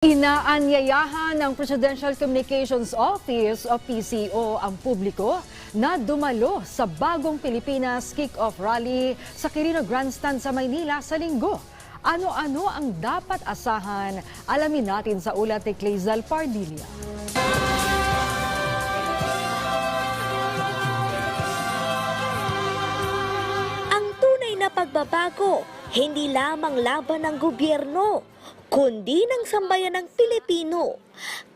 Inaanyayahan ng Presidential Communications Office o PCO ang publiko na dumalo sa bagong Pilipinas Kick-Off Rally sa Quirino Grandstand sa Maynila sa linggo. Ano-ano ang dapat asahan? Alamin natin sa ulat ni Clazel Pardilla. Ang tunay na pagbabago, hindi lamang laban ng gobyerno, kundi ng sambayan ng Pilipino.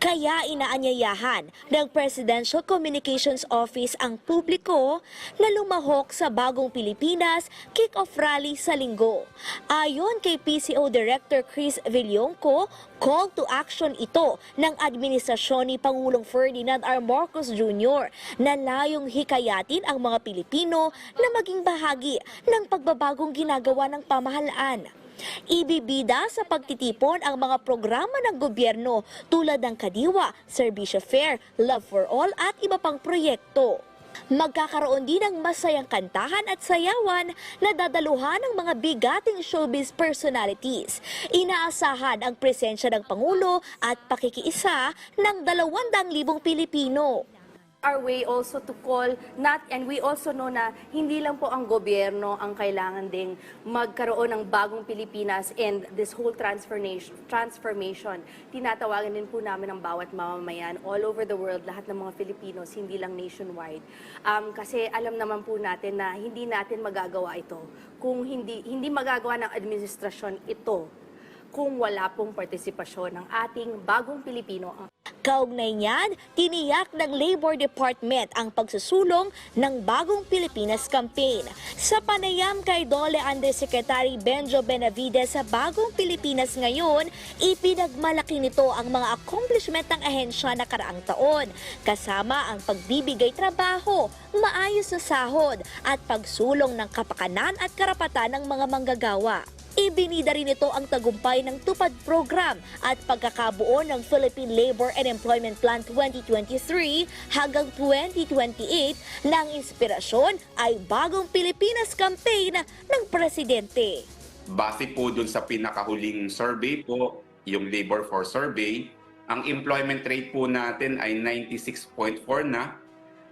Kaya inaanyayahan ng Presidential Communications Office ang publiko na lumahok sa bagong Pilipinas kick-off rally sa linggo. Ayon kay PCO Director Chris Villonco, call to action ito ng administrasyon ni Pangulong Ferdinand R. Marcos Jr. na layong hikayatin ang mga Pilipino na maging bahagi ng pagbabagong ginagawa ng pamahalaan. Ibibida sa pagtitipon ang mga programa ng gobyerno tulad ng Kadiwa, Serbisyo Fair, Love for All at iba pang proyekto. Magkakaroon din ng masayang kantahan at sayawan na dadaluhan ng mga bigating showbiz personalities. Inaasahan ang presensya ng Pangulo at pakikiisa ng 200,000 Pilipino. Our way also to call not and we also know na hindi lang po ang gobyerno ang kailangan ding magkaroon ng bagong Pilipinas and this whole transformation transformation. Tinatawagan din po namin ang bawat mamamayan all over the world lahat ng mga Filipinos hindi lang nationwide. Um, kasi alam naman po natin na hindi natin magagawa ito kung hindi hindi magagawa ng administrasyon ito kung wala pong partisipasyon ng ating bagong Pilipino Kaugnay niyan, tiniyak ng Labor Department ang pagsusulong ng Bagong Pilipinas Campaign. Sa panayam kay Dole Undersecretary Benjo Benavides sa Bagong Pilipinas ngayon, ipinagmalaki nito ang mga accomplishment ng ahensya na karaang taon, kasama ang pagbibigay trabaho, maayos na sahod at pagsulong ng kapakanan at karapatan ng mga manggagawa. Ibinida rin ito ang tagumpay ng Tupad Program at pagkakabuo ng Philippine Labor and Employment Plan 2023 hanggang 2028 na ang inspirasyon ay Bagong Pilipinas Campaign ng Presidente. Base po dun sa pinakahuling survey po, yung labor force survey, ang employment rate po natin ay 96.4 na.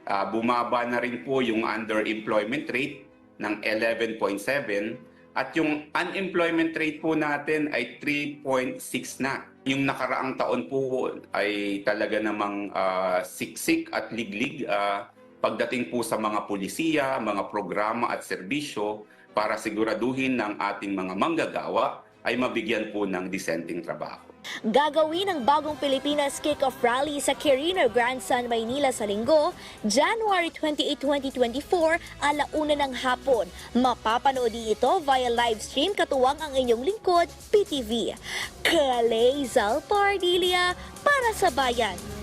Ah, bumaba na rin po yung underemployment rate ng 11.7 at yung unemployment rate po natin ay 3.6 na. Yung nakaraang taon po ay talaga namang ah, siksik at liglig ah, pagdating po sa mga pulisiya, mga programa at serbisyo para siguraduhin ng ating mga manggagawa ay mabigyan po ng disenteng trabaho. Gagawin ang Bagong Pilipinas Kick-Off Rally sa Quirino Grandstand, Maynila sa linggo, January 28, 2024, alauna ng hapon. Mapapanood ito via live stream katuwang ang inyong lingkod, PTV. Kalezal Pardilia para sa bayan.